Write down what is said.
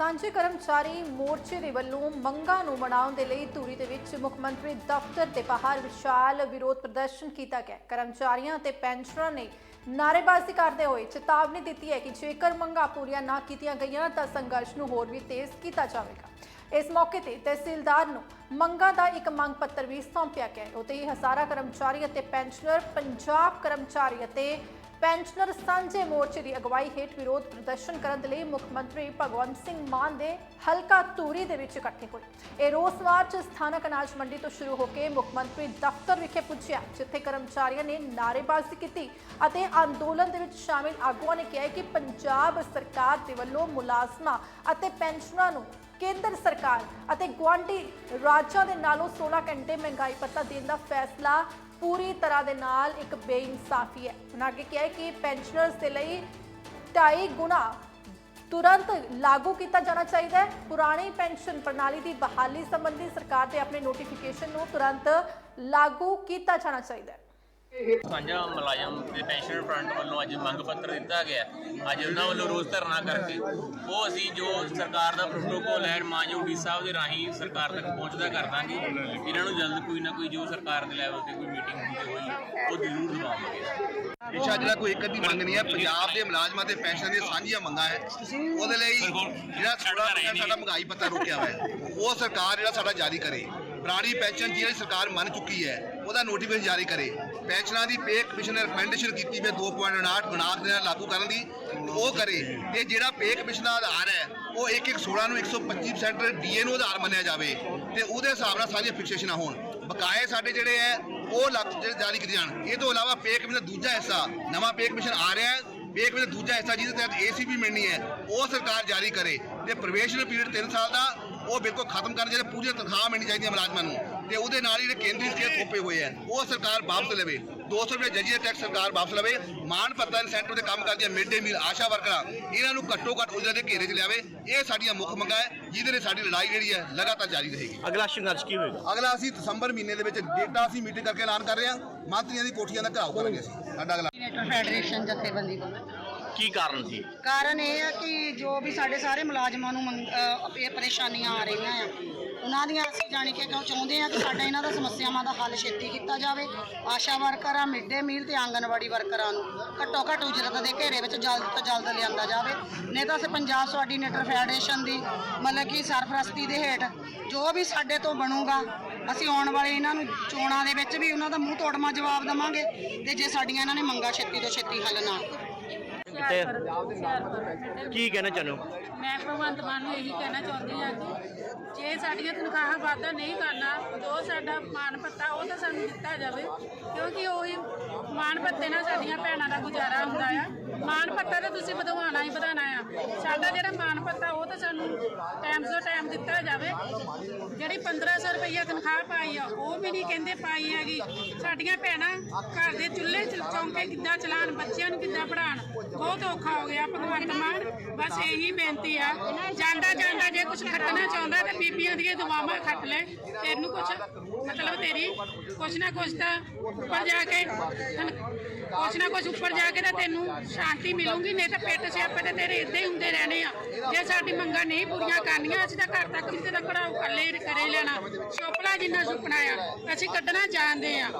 ਸਾਂਝੇ ਕਰਮਚਾਰੀ ਮੋਰਚੇ ਦੇ ਵੱਲੋਂ ਮੰਗਾਂ ਨੂੰ ਮਨਾਉਣ ਦੇ ਲਈ ਧੂਰੀ ਦੇ ਵਿੱਚ ਮੁੱਖ ਮੰਤਰੀ ਦਫ਼ਤਰ ਦੇ ਬਾਹਰ ਵਿਸ਼ਾਲ ਵਿਰੋਧ ਪ੍ਰਦਰਸ਼ਨ ਕੀਤਾ ਗਿਆ। ਕਰਮਚਾਰੀਆਂ ਅਤੇ ਪੈਨਸ਼ਨਰਾਂ ਨੇ ਨਾਅਰੇਬਾਜ਼ੀ ਕਰਦੇ ਹੋਏ ਚੇਤਾਵਨੀ ਦਿੱਤੀ ਹੈ ਕਿ ਜੇਕਰ ਮੰਗਾਂ ਪੂਰੀਆਂ ਨਾ ਕੀਤੀਆਂ ਗਈਆਂ ਤਾਂ ਸੰਘਰਸ਼ ਨੂੰ ਹੋਰ ਵੀ ਤੇਜ਼ ਕੀਤਾ ਜਾਵੇਗਾ। ਇਸ ਮੌਕੇ ਤੇ ਤਹਿਸੀਲਦਾਰ ਨੂੰ ਮੰਗਾਂ ਦਾ ਇੱਕ ਮੰਗ ਪੱਤਰ ਵੀ ਸੌਂਪਿਆ ਗਿਆ ਹੈ। ਉਤੇ ਹੀ ਹਜ਼ਾਰਾਂ ਕਰਮਚਾਰੀ ਅਤੇ ਪੈਨਸ਼ਨਰ ਪੰਜਾਬ ਕਰਮਚਾਰੀ ਅਤੇ ਪੈਨਸ਼ਨਰ ਸਾਂਝੇ ਮੋਰਚੇ ਦੀ ਅਗਵਾਈ ਹੇਠ ਵਿਰੋਧ ਪ੍ਰਦਰਸ਼ਨ ਕਰਨ ਦੇ ਲਈ ਮੁੱਖ ਮੰਤਰੀ ਭਗਵੰਤ ਸਿੰਘ ਮਾਨ ਦੇ ਹਲਕਾ ਧੂਰੀ ਦੇ ਵਿੱਚ ਇਕੱਠੇ ਹੋਏ। ਇਹ ਰੋਸ ਮਾਰਚ ਸਥਾਨਕ ਅਨਾਜ ਮੰਡੀ ਤੋਂ ਸ਼ੁਰੂ ਹੋ ਕੇ ਮੁੱਖ ਮੰਤਰੀ ਦਫ਼ਤਰ ਵਿਖੇ ਪੁੱਜਿਆ, ਜਿੱਥੇ ਕਰਮਚਾਰੀਆਂ ਨੇ ਨਾਅਰੇਬਾਜ਼ੀ ਕੀਤੀ ਅਤੇ ਅੰਦੋਲਨ ਦੇ ਵਿੱਚ ਸ਼ਾਮਿਲ ਆਗੂਆਂ ਨੇ ਕਿਹਾ ਕਿ ਪੰਜਾਬ ਸਰਕਾਰ ਦੇ ਵੱਲੋਂ ਮੁਲਾਜ਼ਮਾਂ ਅਤੇ ਪੈਨਸ਼ਨਰਾਂ ਨੂੰ ਕੇਂਦਰ ਸਰਕਾਰ ਅਤੇ ਗੁਆਂਢੀ ਰਾਜਾਂ ਦੇ ਨਾਲੋਂ 16 ਘੰਟੇ ਮਹਿੰਗਾਈ ਭੱਤਾ ਦੇਣ ਦਾ ਫੈਸਲਾ ਪੂਰੀ ਤਰ੍ਹਾਂ ਦੇ ਨਾਲ ਇੱਕ ਬੇਇਨਸਾਫੀ ਹੈ। ਉਹਨਾਂ ਅੱਗੇ ਕਿਹਾ ਹੈ ਕਿ ਪੈਨਸ਼ਨਰਸ ਦੇ ਲਈ ਢਾਈ ਗੁਣਾ ਤੁਰੰਤ ਲਾਗੂ ਕੀਤਾ ਜਾਣਾ ਚਾਹੀਦਾ ਹੈ। ਪੁਰਾਣੀ ਪੈਨਸ਼ਨ ਪ੍ਰਣਾਲੀ ਦੀ ਬਹਾਲੀ ਸੰਬੰਧੀ ਸਰਕਾਰ ਦੇ ਆਪਣੇ ਨੋਟੀਫਿਕੇਸ਼ਨ ਨੂੰ ਤੁਰੰਤ ਲਾਗੂ ਕੀਤਾ ਜਾਣਾ ਚਾਹੀਦਾ ਹੈ। ਸਾਂਝਾ ਮੁਲਾਜ਼ਮ ਤੇ ਪੈਨਸ਼ਨ ਫਰੰਟ ਵੱਲੋਂ ਅੱਜ ਮੰਗ ਪੱਤਰ ਦਿੱਤਾ ਗਿਆ। ਅੱਜ ਉਹਨਾਂ ਵੱਲੋਂ ਰੋਜ਼ ਧਰਨਾ ਕਰਕੇ ਉਹ ਅਸੀਂ ਜੋ ਸਰਕਾਰ ਦਾ ਪ੍ਰੋਟੋਕੋਲ ਹੈ ਮਾਨਯੋਗ ਡੀ ਸਾਹਿਬ ਦੇ ਰਾਹੀਂ ਸਰਕਾਰ ਤੱਕ ਪਹੁੰਚਦਾ ਕਰ ਦਾਂਗੇ। ਇਹਨਾਂ ਨੂੰ ਜਲਦ ਕੋਈ ਨਾ ਕੋਈ ਜੋ ਸਰਕਾਰ ਦੇ ਲੈਵਲ ਤੇ ਕੋਈ ਮੀਟਿੰਗ ਹੁੰਦੀ ਹੋਈ, ਉਹ ਜ਼ਰੂਰ ਦਵਾਵਾਂਗੇ। ਵਿਸ਼ਾ ਜਿਹੜਾ ਕੋਈ ਇੱਕ ਅੱਧੀ ਮੰਗ ਨਹੀਂ ਹੈ। ਪੰਜਾਬ ਦੇ ਮੁਲਾਜ਼ਮਾਂ ਤੇ ਪੈਨਸ਼ਨ ਦੀਆਂ ਸਾਂਝੀਆਂ ਮੰਗਾਂ ਹੈ। ਉਹਦੇ ਲਈ ਜਿਹੜਾ ਥੋੜਾ ਸਾਡਾ ਮਹਿੰਗਾਈ ਪੱਤਾ ਰੁਕਿਆ ਹੋਇਆ ਉਹ ਸਰਕਾਰ ਜਿਹੜਾ ਸਾਡਾ ਜਾਰੀ ਕਰੇ। ਪੁਰਾਣੀ ਪੈਨਸ਼ਨ ਜਿਹੜੀ ਸਰਕਾਰ ਮੰਨ ਚੁੱਕੀ ਹੈ ਉਹਦਾ ਨੋਟੀਫਿਕੇਸ਼ਨ ਜਾਰੀ ਕਰੇ। ਪੈਨਸ਼ਨਾਂ ਦੀ ਪੇ ਕਮਿਸ਼ਨ ਨੇ ਰეკਮੈਂਡੇਸ਼ਨ ਕੀਤੀ ਹੈ 2.59 ਗੁਣਾਕ ਦੇ ਨਾਲ ਲਾਗੂ ਕਰਨ ਦੀ। ਉਹ ਕਰੇ। ਤੇ ਜਿਹੜਾ ਪੇ ਕਮਿਸ਼ਨ ਦਾ ਆਧਾਰ ਹੈ, ਉਹ 1 1 16 ਨੂੰ 125% ਡੀਏ ਨੂੰ ਆਧਾਰ ਮੰਨਿਆ ਜਾਵੇ। ਤੇ ਉਹਦੇ ਹਿਸਾਬ ਨਾਲ ਸਾਰੀਆਂ ਫਿਕਸੇਸ਼ਨਾਂ ਹੋਣ। ਬਕਾਏ ਸਾਡੇ ਜਿਹੜੇ ਹੈ, ਉਹ ਲੱਗ ਜਾਰੀ ਕੀਤੇ ਜਾਣ। ਇਹ ਤੋਂ ਇਲਾਵਾ ਪੇ ਕਮਿਸ਼ਨ ਦਾ ਦੂਜਾ ਹਿੱਸਾ, ਨਵਾਂ ਪੇ ਕਮਿਸ਼ਨ ਆ ਰਿਹਾ ਹੈ। ਪੇ ਕਮਿਸ਼ਨ ਦਾ ਦੂਜਾ ਹਿੱਸਾ, ਜਿਹਦੇ ਤਹਿਤ ਏਸੀਬੀ ਮਿਲਣੀ ਹੈ, ਉਹ ਸਰਕਾਰ ਜਾਰੀ ਕਰੇ। ਤੇ ਪ੍ਰਵੇਸ਼ਨ ਪੀਰੀਅਡ 3 ਸਾਲ ਦਾ, ਉਹ ਬਿਲਕੁਲ ਖਤਮ ਕਰਨ ਜਿਹੜੇ ਪੂਰੀ ਤਨਖਾਹ ਮਿਲਣੀ ਚਾਹੀਦੀ ਹੈ ਮੁਲਾਜ਼ਮਾਂ ਨੂੰ। ਤੇ ਉਹਦੇ ਨਾਲ ਹੀ ਜਿਹੜੇ ਕੇਂਦਰੀ ਸਕੇਲ ਥੋਪੇ ਹੋਏ ਆ ਉਹ ਸਰਕਾਰ ਵਾਪਸ ਲਵੇ। 200 ਰੁਪਏ ਜਜੀਆ ਟੈਕਸ ਸਰਕਾਰ ਵਾਪਸ ਲਵੇ। ਮਾਨ ਪੱਤਾ ਇਨਸੈਂਟਿਵ ਤੇ ਕੰਮ ਕਰਦੀਆਂ ਮਿਡ ਡੇ ਮੀਲ ਆਸ਼ਾ ਵਰਕਰਾਂ ਇਹਨਾਂ ਨੂੰ ਘੱਟੋ ਘੱਟ ਉਹਨਾਂ ਦੇ ਘੇਰੇ 'ਚ ਲਿਆਵੇ। ਇਹ ਸਾਡੀਆਂ ਮੁੱਖ ਮੰਗਾਂ ਹੈ ਜਿਹਦੇ ਲਈ ਸਾਡੀ ਲੜਾਈ ਜਿਹੜੀ ਹੈ ਲਗਾਤਾਰ ਜਾਰੀ ਰਹੇਗੀ। ਅਗਲਾ ਸੰਘਰਸ਼ ਕੀ ਹੋਏਗਾ? ਅਗਲਾ ਅਸੀਂ ਦਸੰਬਰ ਮਹੀਨੇ ਦੇ ਵਿੱਚ ਡੇਟਾ ਅਸੀਂ ਮੀਟਿੰਗ ਕਰਕੇ ਐਲਾਨ ਕਰ ਰਹੇ ਹਾਂ। ਮੰਤਰੀਆਂ ਦੀ ਕੋਠੀਆਂ ਦਾ ਘਰਾਓ ਕਰਾਂਗੇ ਅਸੀਂ। ਸਾਡਾ ਅਗਲਾ ਫੈਡਰੇਸ਼ਨ ਜਥੇਬੰਦੀ ਵੱਲੋਂ। ਕੀ ਕਾਰਨ ਸੀ? ਕਾਰਨ ਇਹ ਹੈ ਕਿ ਜੋ ਵੀ ਸਾਡੇ ਸਾਰੇ ਮੁਲਾਜ਼ਮਾਂ ਨੂੰ ਮੰਗ- ਅਹ ਇਹ ਪਰੇਸ਼ਾਨੀਆਂ ਆ ਰਹੀਆਂ ਆ, ਉਹਨਾਂ ਦੀਆਂ ਅਸੀਂ ਜਾਣੀ ਕਿ ਕਿਉਂ ਚਾਹੁੰਦੇ ਆ ਕਿ ਸਾਡਾ ਇਹਨਾਂ ਦਾ ਸਮੱਸਿਆਵਾਂ ਦਾ ਹੱਲ ਛੇਤੀ ਕੀਤਾ ਜਾਵੇ। ਆਸ਼ਾ ਵਰਕਰਾਂ ਮਿਡ ਡੇ ਮੀਲ ਤੇ ਆਂਗਨਵਾੜੀ ਵਰਕਰਾਂ ਨੂੰ ਘੱਟੋ ਘੱਟ ਉਜਰਤ ਦੇ ਘੇਰੇ ਵਿੱਚ ਜਲਦ ਤੋਂ ਜਲਦ ਲਿਆਂਦਾ ਜਾਵੇ। ਨਹੀਂ ਤਾਂ ਅਸੀਂ ਪੰਜਾਬ ਕੋਆਰਡੀਨੇਟਰ ਫੈਡਰੇਸ਼ਨ ਦੀ ਮਤਲਬ ਕਿ ਸਰਪ੍ਰਸਤੀ ਦੇ ਹੇਠ ਜੋ ਵੀ ਸਾਡੇ ਤੋਂ ਬਣੂਗਾ, ਅਸੀਂ ਆਉਣ ਵਾਲੇ ਇਹਨਾਂ ਨੂੰ ਚੋਣਾਂ ਦੇ ਵਿੱਚ ਵੀ ਉਹਨਾਂ ਦਾ ਮੂੰਹ ਤੋੜਮਾ ਜਵਾਬ ਦਵਾਂਗੇ ਤੇ ਜੇ ਸਾਡੀਆਂ ਇਹਨਾਂ ਨੇ ਮੰਗਾਂ ਛੇਤੀ ਤੋਂ ਛੇਤੀ ਹੱਲ ਨਾ ਤੇ ਕੀ ਕਹਿਣਾ ਚਾਹੁੰਦੇ ਹੋ? ਮੈਂ ਭਗਵੰਤ ਮਾਨ ਨੂੰ ਇਹੀ ਕਹਿਣਾ ਚਾਹੁੰਦੀ ਹਾਂ ਕਿ ਜੇ ਸਾਡੀਆਂ ਤਨਖਾਹਾਂ ਵਾਧਾ ਨਹੀਂ ਕਰਨਾ ਜੋ ਸਾਡਾ ਮਾਨ ਪੱਤਾ ਉਹ ਤਾਂ ਸਾਨੂੰ ਦਿੱਤਾ ਜਾਵੇ ਕਿਉਂਕਿ ਉਹੀ ਮਾਨ ਪੱਤੇ ਨਾਲ ਸਾਡੀਆਂ ਭੈਣਾਂ ਦਾ ਗੁਜ਼ਾਰਾ ਹੁੰਦਾ ਆ। ਮਾਨ ਪੱਤਾ ਤਾਂ ਤੁਸੀਂ ਵਧਾਉਣਾ ਹੀ ਵਧਾਉਣਾ ਆ। ਸਾਡਾ ਜਿਹੜਾ ਮਾਨ ਪੱਤਾ ਉਹ ਤਾਂ ਸਾਨੂੰ ਟਾਈਮ ਤੋਂ ਟਾਈਮ ਦਿੱਤਾ ਜਾਵੇ। ਜਿਹੜੀ 1500 ਰੁਪਈਆ ਤਨਖਾਹ ਪਾਈ ਆ ਉਹ ਵੀ ਨਹੀਂ ਕਹਿੰਦੇ ਪਾਈ ਹੈਗੀ। ਸਾਡੀਆਂ ਭੈਣਾਂ ਘਰ ਦੇ ਚੁੱਲ੍ਹੇ ਚੌਂਕੇ ਕਿੱਦਾਂ ਚਲਾਉਣ, ਬੱਚਿਆਂ ਨੂੰ ਕਿੱਦਾਂ ਪੜਾਉਣ ਬਹੁਤ ਔਖਾ ਹੋ ਗਿਆ ਭਗਵੰਤ ਮਾਨ। ਬਸ ਇਹੀ ਬੇਨਤੀ ਆ। ਜਾਂਦਾ ਜਾਂਦਾ ਜੇ ਕੁਝ ਖੱਟਣਾ ਚਾਹੁੰਦਾ ਤੇ ਬੀਬੀਆਂ ਦੀਆਂ ਦੁਆਵਾਂ ਖੱਟ ਲੈ। ਤੈਨੂੰ ਕੁਝ ਮਤਲਬ ਤੇਰੀ ਕੁਛ ਨਾ ਕੁਛ ਤਾਂ ਉੱਪਰ ਜਾ ਕੇ ਤਨ- ਨਾ ਕੁਛ ਉੱਪਰ ਜਾ ਕੇ ਤਾਂ ਤੈਨੂੰ ਸ਼ਾਂਤੀ ਮਿਲੂਗੀ, ਨਹੀਂ ਤਾਂ ਪਿੱਟ ਸਿਆਪੇ ਤੇ ਤੇਰੇ ਇੱਦਾਂ ਹੀ ਹੁੰਦੇ ਰਹਿਣੇ ਆ। ਜੇ ਸਾਡੀ ਮੰਗਾਂ ਨਹੀਂ ਪੂਰੀਆਂ ਕਰਨੀਆਂ, ਅਸੀਂ ਤਾਂ ਘਰ ਤੱਕ ਵੀ ਤੇ ਕੜਾਉ ਕੱਲੇ ਕਰੇ ਲੈਣਾ ਚੋਪਲਾ ਜਿੰਨਾ ਸੁਪਨਾ ਆ, ਅਸੀਂ ਕੱਢਣਾ ਜਾਣਦੇ ਆ।